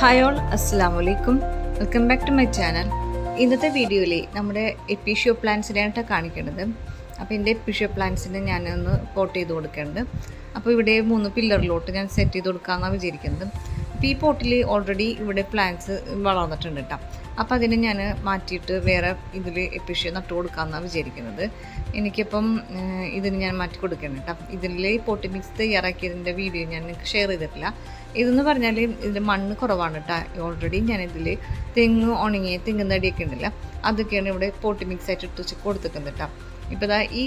Hi all അസ്സാം വലൈക്കും welcome back to my channel ഇന്നത്തെ വീഡിയോയിൽ നമ്മുടെ എപ്പിഷ്യോ പ്ലാന്റ്സിനെയാണ് കാണിക്കേണ്ടത് അപ്പോൾ എന്റെ എപ്പിഷ്യോ പ്ലാന്റ്സിനെ ഞാനൊന്ന് പോട്ട് ചെയ്ത് കൊടുക്കേണ്ടത് അപ്പോൾ ഇവിടെ മൂന്ന് പില്ലറിലോട്ട് ഞാൻ സെറ്റ് ചെയ്ത് കൊടുക്കാമെന്നാണ് വിചാരിക്കുന്നത് അപ്പോൾ ഈ പോട്ടിൽ ഓൾറെഡി ഇവിടെ പ്ലാന്റ്സ് വളർന്നിട്ടുണ്ട് കേട്ടോ അപ്പോൾ അതിനെ ഞാൻ മാറ്റിയിട്ട് വേറെ ഇതിൽ എപ്പിഷ്യ നട്ടു കൊടുക്കാമെന്നാണ് വിചാരിക്കുന്നത്. എനിക്കിപ്പം ഇതിന് ഞാൻ മാറ്റി കൊടുക്കണം കേട്ടോ ഇതിൽ പോട്ടി മിക്സ് തയ്യാറാക്കിയതിന്റെ വീഡിയോ ഞാൻ നിങ്ങൾക്ക് ഷെയർ ചെയ്തിട്ടില്ല. ഇതെന്ന് പറഞ്ഞാൽ ഇതിന്റെ മണ്ണ് കുറവാണ് കേട്ടോ ഓൾറെഡി ഞാനിതിൽ തെങ്ങ് ഉണങ്ങിയ തെങ്ങുന്നടിയൊക്കെ ഉണ്ടല്ലോ. അതൊക്കെയാണ് ഇവിടെ പോട്ടി മിക്സ് ആയിട്ട് ഇട്ട് കൊടുത്തിട്ടുണ്ട് കേട്ടോ ഇപ്പോൾ ഈ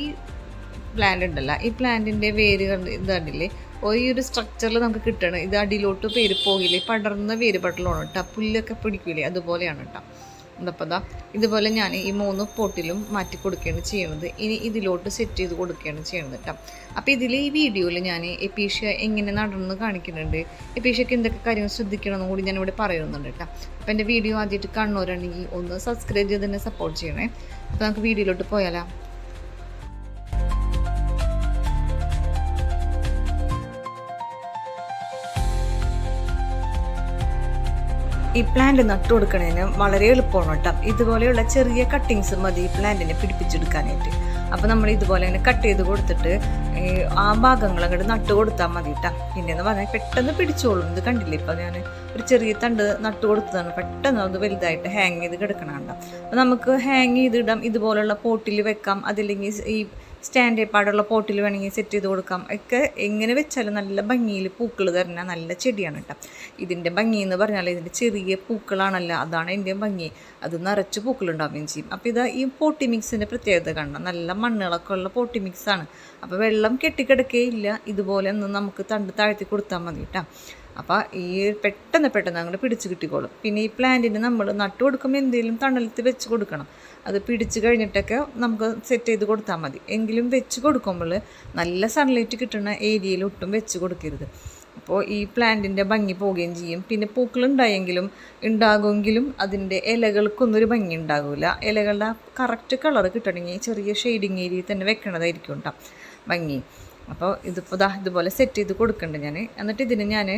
പ്ലാന്റ് ഉണ്ടല്ലോ. ഈ പ്ലാന്റിന്റെ വേര് കണ്ട് ഇത് ഈ ഒരു സ്ട്രക്ചറിൽ നമുക്ക് കിട്ടണം. ഇത് അടിയിലോട്ട് പേര് പോകില്ലേ? പടർന്ന വേര് പട്ടലാണ് കേട്ടോ പുല്ലൊക്കെ പിടിക്കൂലേ? അതുപോലെയാണ് കേട്ടോ ദാ ഇതുപോലെ ഞാൻ ഈ മൂന്ന് പോട്ടിലും മാറ്റി കൊടുക്കുകയാണ് ചെയ്യുന്നത്. ഇനി ഇതിലോട്ട് സെറ്റ് ചെയ്ത് കൊടുക്കുകയാണ് ചെയ്യുന്നത് കേട്ടോ അപ്പോൾ ഇതിൽ ഈ വീഡിയോയിൽ ഞാൻ എപ്പീഷ്യ എങ്ങനെ നടന്ന് കാണിക്കുന്നുണ്ട്? എപ്പീഷ്യക്ക് എന്തൊക്കെ കാര്യങ്ങൾ ശ്രദ്ധിക്കണമെന്നും കൂടി ഞാനിവിടെ പറയുന്നുണ്ട് കേട്ടോ അപ്പോൾ എന്റെ വീഡിയോ ആദ്യമായിട്ട് കാണുന്നവരാണെങ്കിൽ ഒന്ന് സബ്സ്ക്രൈബ് ചെയ്ത് തന്നെ സപ്പോർട്ട് ചെയ്യണേ. അപ്പോൾ നമുക്ക് വീഡിയോയിലോട്ട് പോയാലോ? ഈ പ്ലാന്റ് നട്ടു കൊടുക്കുന്നതിന് വളരെ എളുപ്പമാണ് കേട്ടോ. ഇതുപോലെയുള്ള ചെറിയ കട്ടിങ്സ് മതി ഈ പ്ലാന്റിനെ പിടിപ്പിച്ചെടുക്കാനായിട്ട്. അപ്പോൾ നമ്മൾ ഇതുപോലെ തന്നെ കട്ട് ചെയ്ത് കൊടുത്തിട്ട് ആ ഭാഗങ്ങൾ അങ്ങോട്ട് നട്ടു കൊടുത്താൽ മതി കേട്ടോ പിന്നെന്ന് പറഞ്ഞാൽ പെട്ടെന്ന് പിടിച്ചോളും. ഇത് കണ്ടില്ലേ ഇപ്പോൾ ഞാൻ ഒരു ചെറിയ തണ്ട് നട്ടു കൊടുത്തതാണ്. പെട്ടെന്ന് അത് വലുതായിട്ട് ഹാങ് ചെയ്ത് കിടക്കണുണ്ട് അപ്പോൾ നമുക്ക് ഹാങ് ചെയ്തിടാം ഇതുപോലുള്ള പോട്ടിൽ വെക്കാം. അതില്ലെങ്കിൽ ഈ സ്റ്റാൻഡ് പാടുള്ള പോട്ടിൽ വേണമെങ്കിൽ സെറ്റ് ചെയ്ത് കൊടുക്കാം. ഒക്കെ എങ്ങനെ വെച്ചാലും നല്ല ഭംഗിയിൽ പൂക്കൾ തരുന്ന നല്ല ചെടിയാണ് കേട്ടോ. ഇതിന്റെ ഭംഗി എന്ന് പറഞ്ഞാൽ ഇതിന്റെ ചെറിയ പൂക്കളാണല്ലോ അതാണ് എന്റെ ഭംഗി. അത് നിറച്ച് പൂക്കളുണ്ടാവുകയും ചെയ്യും. അപ്പോൾ ഇത് ഈ പോട്ടി മിക്സിന്റെ പ്രത്യേകത കാണണം. നല്ല മണ്ണുകളൊക്കെ ഉള്ള പോട്ടി മിക്സാണ്. അപ്പോൾ വെള്ളം കെട്ടിക്കിടക്കുകയില്ല ഇതുപോലെ ഒന്ന് നമുക്ക് തണ്ട് താഴ്ത്തി കൊടുത്താൽ മതി കേട്ടോ. അപ്പോൾ ഈ പെട്ടെന്ന് പെട്ടെന്ന് അങ്ങോട്ട് പിടിച്ച് കിട്ടിക്കോളും. പിന്നെ ഈ പ്ലാന്റിന് നമ്മൾ നട്ടു കൊടുക്കുമ്പോൾ എന്തെങ്കിലും തണലത്ത് വെച്ച് കൊടുക്കണം. അത് പിടിച്ച് കഴിഞ്ഞിട്ടൊക്കെ നമുക്ക് സെറ്റ് ചെയ്ത് കൊടുത്താൽ മതി. എങ്കിലും വെച്ച് കൊടുക്കുമ്പോൾ നല്ല സൺലൈറ്റ് കിട്ടുന്ന ഏരിയയിൽ ഒട്ടും വെച്ച് കൊടുക്കരുത്. അപ്പോൾ ഈ പ്ലാന്റിന്റെ ഭംഗി പോവുകയും ചെയ്യും. പിന്നെ പൂക്കൾ ഉണ്ടായെങ്കിലും ഉണ്ടാകുമെങ്കിലും അതിന്റെ ഇലകൾക്കൊന്നൊരു ഭംഗി ഉണ്ടാകില്ല ഇലകളുടെ കറക്റ്റ് കളർ കിട്ടണമെങ്കിൽ ചെറിയ ഷെയ്ഡിങ് ഏരിയയിൽ തന്നെ വെക്കണതായിരിക്കും കേട്ടോ ഭംഗി. അപ്പോൾ ഇതിപ്പോൾ ദാ ഇതുപോലെ സെറ്റ് ചെയ്ത് കൊടുക്കുന്നുണ്ട് ഞാൻ എന്നിട്ട് ഇതിന് ഞാൻ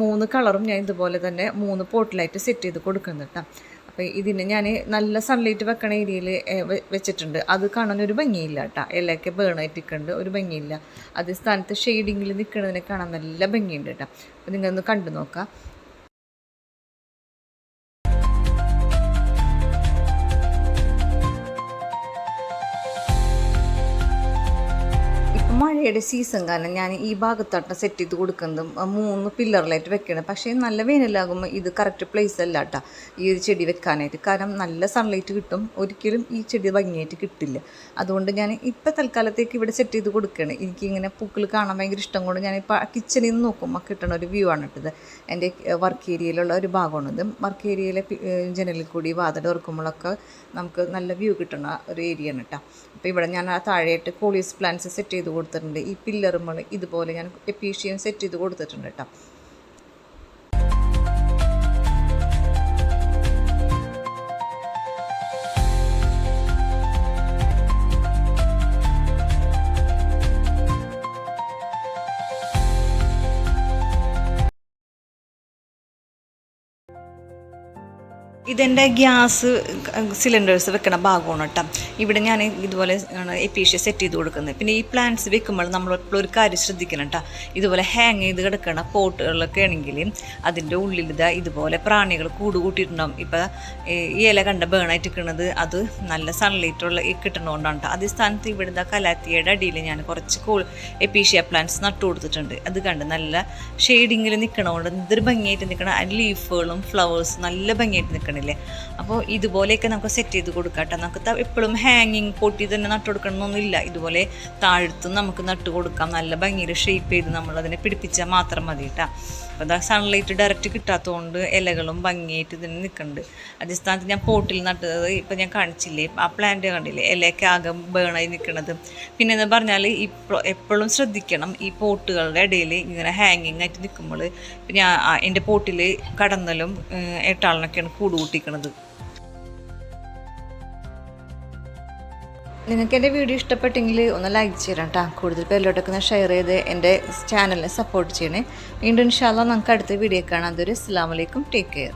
മൂന്ന് കളറും ഞാൻ ഇതുപോലെ തന്നെ മൂന്ന് പോട്ടിലായിട്ട് സെറ്റ് ചെയ്ത് കൊടുക്കുന്നുണ്ട് കേട്ടോ അപ്പോൾ ഇതിന് ഞാൻ നല്ല സൺലൈറ്റ് വെക്കണ ഏരിയയിൽ വെച്ചിട്ടുണ്ട്. അത് കാണാൻ ഒരു ഭംഗിയില്ല കേട്ടോ ഇലയൊക്കെ ബേണായിട്ടിരിക്കുന്നുണ്ട് ഒരു ഭംഗിയില്ല. അതേ സ്ഥാനത്ത് ഷെയ്ഡിങ്ങിൽ നിൽക്കുന്നതിനെ കാണാൻ നല്ല ഭംഗിയുണ്ട് കേട്ടോ അപ്പോൾ നിങ്ങളൊന്ന് കണ്ടു നോക്കാം. മഴയുടെ സീസൺ കാരണം ഞാൻ ഈ ഭാഗത്തോട്ട് സെറ്റ് ചെയ്ത് കൊടുക്കുന്നതും മൂന്ന് പില്ലറിലായിട്ട് വെക്കണം പക്ഷേ നല്ല വേനലാകുമ്പോൾ ഇത് കറക്റ്റ് പ്ലേസ് അല്ല കേട്ടോ ഈ ഒരു ചെടി വെക്കാനായിട്ട്. കാരണം നല്ല സൺലൈറ്റ് കിട്ടും ഒരിക്കലും ഈ ചെടി ഭംഗിയായിട്ട് കിട്ടില്ല. അതുകൊണ്ട് ഞാൻ ഇപ്പം തൽക്കാലത്തേക്ക് ഇവിടെ സെറ്റ് ചെയ്ത് കൊടുക്കുകയാണ് എനിക്കിങ്ങനെ പൂക്കൾ കാണാൻ ഭയങ്കര ഇഷ്ടം കൊണ്ട് ഞാനിപ്പോൾ കിച്ചണിൽ നിന്ന് നോക്കുമ്പോൾ കിട്ടുന്ന ഒരു വ്യൂ ആണ് ഇട്ടത് എന്റെ വർക്ക് ഏരിയയിലുള്ള ഒരു ഭാഗമാണിത് വർക്ക് ഏരിയയിലെ ജനലിൽ കൂടി വാതിൽ തുറക്കുമ്പോഴൊക്കെ നമുക്ക് നല്ല വ്യൂ കിട്ടുന്ന ഒരു ഏരിയ ആണ് കേട്ടോ അപ്പോൾ ഇവിടെ ഞാൻ ആ താഴെയായിട്ട് കോളീസ് പ്ലാന്റ്സ് സെറ്റ് ചെയ്ത് കൊടുത്തിട്ടുണ്ട്. ഈ പില്ലറുമ്പോൾ ഇതുപോലെ ഞാൻ എപ്പീഷ്യൻ സെറ്റ് ചെയ്ത് കൊടുത്തിട്ടുണ്ട് കേട്ടോ ഇതെന്റെ ഗ്യാസ് സിലിണ്ടേഴ്സ് വെക്കണ ഭാഗമാണ് കേട്ടോ ഇവിടെ ഞാൻ ഇതുപോലെ എപ്പീഷ്യ സെറ്റ് ചെയ്ത് കൊടുക്കുന്നത്. പിന്നെ ഈ പ്ലാന്റ്സ് വെക്കുമ്പോൾ നമ്മൾ ഒരു കാര്യം ശ്രദ്ധിക്കണം കേട്ടോ ഇതുപോലെ ഹാങ് ചെയ്ത് കിടക്കണ പോട്ടുകളിലൊക്കെ ആണെങ്കിൽ അതിന്റെ ഉള്ളിൽ ഇതാ ഇതുപോലെ പ്രാണികൾ കൂട് കൂട്ടിയിട്ടുണ്ടാവും. ഇപ്പം ഈ ഇല കണ്ട ബേണായിട്ട് നിൽക്കുന്നത് അത് നല്ല സൺലൈറ്റുള്ള കിട്ടണതുകൊണ്ടാണ് കേട്ടോ അതേ സ്ഥാനത്ത് ഇവിടെ ഇതാ കലാത്തിയുടെ അടിയിൽ ഞാൻ കുറച്ച് കൂൾ എപ്പീഷ്യ പ്ലാന്റ്സ് നട്ടു കൊടുത്തിട്ടുണ്ട്. അത് കണ്ട് നല്ല ഷെയ്ഡിങ്ങിൽ നിൽക്കണതുകൊണ്ട് എന്തൊരു ഭംഗിയായിട്ട് നിൽക്കണം ലീഫുകളും ഫ്ലവേഴ്സ് നല്ല ഭംഗിയായിട്ട് നിൽക്കണില്ലേ അപ്പോൾ ഇതുപോലെയൊക്കെ നമുക്ക് സെറ്റ് ചെയ്ത് കൊടുക്കാം കേട്ടോ നമുക്ക് എപ്പോഴും ഹാങ്ങിങ് പൊട്ടി തന്നെ നട്ടു കൊടുക്കണമെന്നൊന്നുമില്ല ഇതുപോലെ താഴ്ത്തും നമുക്ക് നട്ട് കൊടുക്കാം. നല്ല ഭംഗിയിൽ ഷേപ്പ് ചെയ്ത് നമ്മൾ അതിനെ പിടിപ്പിച്ചാൽ മാത്രം മതി കേട്ടോ. അപ്പോൾ അതാ സൺലൈറ്റ് ഡയറക്റ്റ് കിട്ടാത്തതുകൊണ്ട് ഇലകളും ഭംഗിയായിട്ട് ഇതിന് നിൽക്കുന്നുണ്ട് അതേ സ്ഥാനത്ത് ഞാൻ പോട്ടിൽ നട്ടത് ഇപ്പം ഞാൻ കാണിച്ചില്ലേ? ആ പ്ലാന്റ് കണ്ടില്ലേ? ഇലയൊക്കെ ആകെ ബേണായി നിൽക്കുന്നത് പിന്നെ എന്ന് പറഞ്ഞാൽ ഈ എപ്പോഴും ശ്രദ്ധിക്കണം ഈ പോട്ടുകളുടെ ഇടയിൽ ഇങ്ങനെ ഹാങ്ങിങ് ആയിട്ട് നിൽക്കുമ്പോൾ പിന്നെ എന്റെ പോട്ടിൽ കടന്നലും എട്ടാളിനൊക്കെയാണ് കൂട് കൂട്ടിക്കണത്. നിങ്ങൾക്ക് എന്റെ വീഡിയോ ഇഷ്ടപ്പെട്ടെങ്കിൽ ഒന്ന് ലൈക്ക് ചെയ്യണം കേട്ടോ കൂടുതൽ പേരിലോട്ടൊക്കെ ഒന്ന് ഷെയർ ചെയ്ത് എന്റെ ചാനലിനെ സപ്പോർട്ട് ചെയ്യണേ. വീണ്ടും ഇൻഷാല്ല നമുക്ക് അടുത്ത വീഡിയോ കാണാം. അതൊരു അസ്സാം വലൈക്കും ടേക്ക് കെയർ